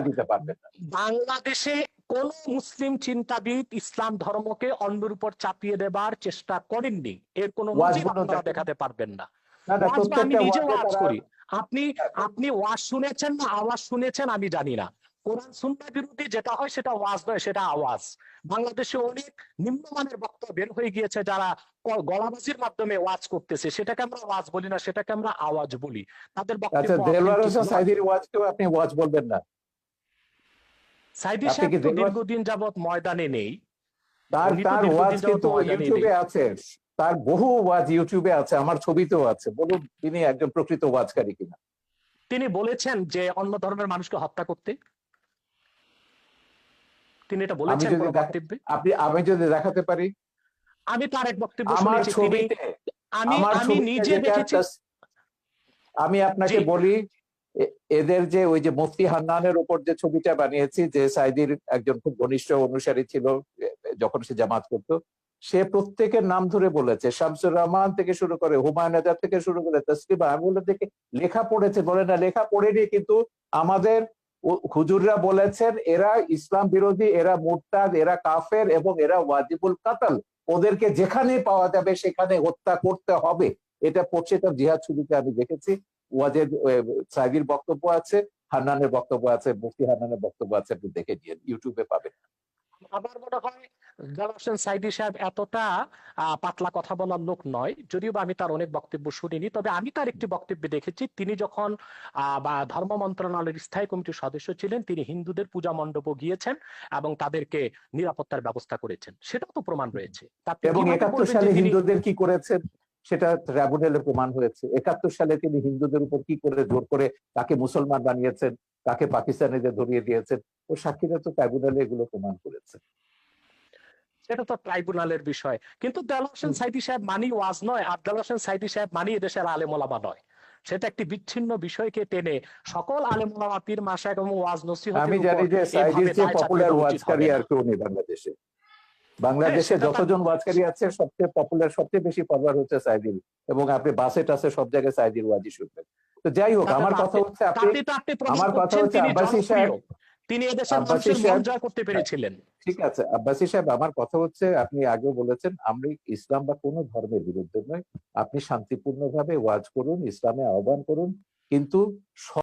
দিতে পারবেন না। বাংলাদেশে কোন মুসলিম চিন্তাবিদ ইসলাম ধর্মকে অন্যের উপর চাপিয়ে দেবার চেষ্টা করেননি। এর কোন। দেখাতে পারবেন না। আমি নিজে ওয়াজ করি আপনি আপনি ওয়াজ শুনেছেন না আওয়াজ শুনেছেন আমি জানি না। কোরআন সুন্না বিরোধী যেটা হয় সেটা ওয়াজ নয় সেটা আওয়াজ। বাংলাদেশে অনেক নিম্নমানের বক্তব্য বের হয়ে গিয়েছে যারা গলাবাজির মাধ্যমে ওয়াজ করতেছে। সেটাকে আমরা ওয়াজ বলি না সেটাকে আমরা আওয়াজ বলি। তাদের আচ্ছা বক্তব্য ওয়াজকেও আপনি ওয়াজ বলবেন না। সাইদি সাহেব দীর্ঘদিন যাবত ময়দানে নেই। তার তার ওয়াজ কিন্তু ইউটিউবে আছে। তার বহু ওয়াজ ইউটিউবে আছে আমার ছবিতেও আছে। বলুন তিনি একজন প্রকৃত ওয়াজকারী কিনা। তিনি বলেছেন যে অন্য ধর্মের মানুষকে হত্যা করতে। তিনি এটা বলেছেন আপনি আমি যদি দেখাতে পারি? আমি তার এক বক্তব্য আমার ছবিতে আমি আমি নিজে দেখেছি আমি আপনাকে বলি এদের যে ওই যে মুফতি হান্নানের উপর যে ছবিটা বানিয়েছি, যে সাইদির একজন খুব ঘনিষ্ঠ অনুসারী ছিল, যখন সে জামাত করতো, সে প্রত্যেকের নাম ধরে বলেছে। শামসুর রহমান থেকে শুরু করে হুমায়ুন আজাদ থেকে শুরু করে তসলিমা বলে দেখে লেখা পড়েছে, বলে না, লেখা পড়েনি, কিন্তু আমাদের হুজুররা বলেছেন, এরা ইসলাম বিরোধী, এরা মুরতাদ, এরা কাফের এবং এরা ওয়াজিবুল কাতাল। ওদেরকে যেখানে পাওয়া যাবে সেখানে হত্যা করতে হবে। এটা পড়ছে এটা জিহাদ ছবিতে, আমি দেখেছি। ওয়াজের সাইদির বক্তব্য আছে হান্নানের বক্তব্য আছে মুফতি হান্নানের বক্তব্য আছে আপনি দেখে নিয়ে ইউটিউবে পাবেন। আমার মনে হয় জালাল হোসেন সাইদি সাহেব এতটা পাতলা কথা বলার লোক নয় যদিও আমি তার অনেক বক্তব্য শুনিনি তবে আমি তার একটি বক্তব্যে দেখেছি তিনি যখন আহ, বা ধর্ম মন্ত্রণালয়ের স্থায়ী কমিটির সদস্য ছিলেন তিনি হিন্দুদের পূজা মণ্ডপও গিয়েছেন এবং তাদেরকে নিরাপত্তার ব্যবস্থা করেছেন সেটাও তো প্রমাণ রয়েছে। এবং একাত্তর সালে হিন্দুদের কি করেছেন? সেটা ট্রাইব্যুনালে প্রমাণ হয়েছে। একাত্তর সালে তিনি হিন্দুদের উপর কি করে জোর করে তাকে মুসলমান বানিয়েছেন তাকে পাকিস্তানিদের ধরিয়ে দিয়েছেন ও সাক্ষীরা তো ট্রাইব্যুনালে এগুলো প্রমাণ করেছে। সেটা তো ট্রাইব্যুনালের বিষয়। কিন্তু দেলাল হোসেন সাইদি সাহেব মানি ওয়াজ নয় আর দেলাল হোসেন সাইদি সাহেব মানি এদেশের আলেমোলামা নয়। সেটা একটি বিচ্ছিন্ন বিষয়কে টেনে সকল আলেমোলামা পীর মাসাক এবং ওয়াজ নসিহতের আমি জানি যে সাইদির চেয়ে পপুলার ওয়াজকারী আর কেউ নেই বাংলাদেশে। বাংলাদেশে যতজন ওয়াজকারী আছে সবচেয়ে পপুলার সবচেয়ে বেশি পপুলার হচ্ছে সাইদির এবং আপনি বাসে টাসে সব জায়গায় সাইদির ওয়াজি শুনবেন। তো যাই হোক আমার কথা হচ্ছে আপনি আমার কথা হচ্ছে তিনি আব্বাসী সাহেব তিনি এদেশের মানুষের মন জয় করতে পেরেছিলেন। ঠিক আছে আব্বাসী সাহেব আমার কথা হচ্ছে আপনি আগেও বলেছেন আমরা ইসলাম বা কোনো ধর্মের বিরুদ্ধে নয়। আপনি শান্তিপূর্ণভাবে ওয়াজ করুন ইসলামে আহ্বান করুন কিন্তু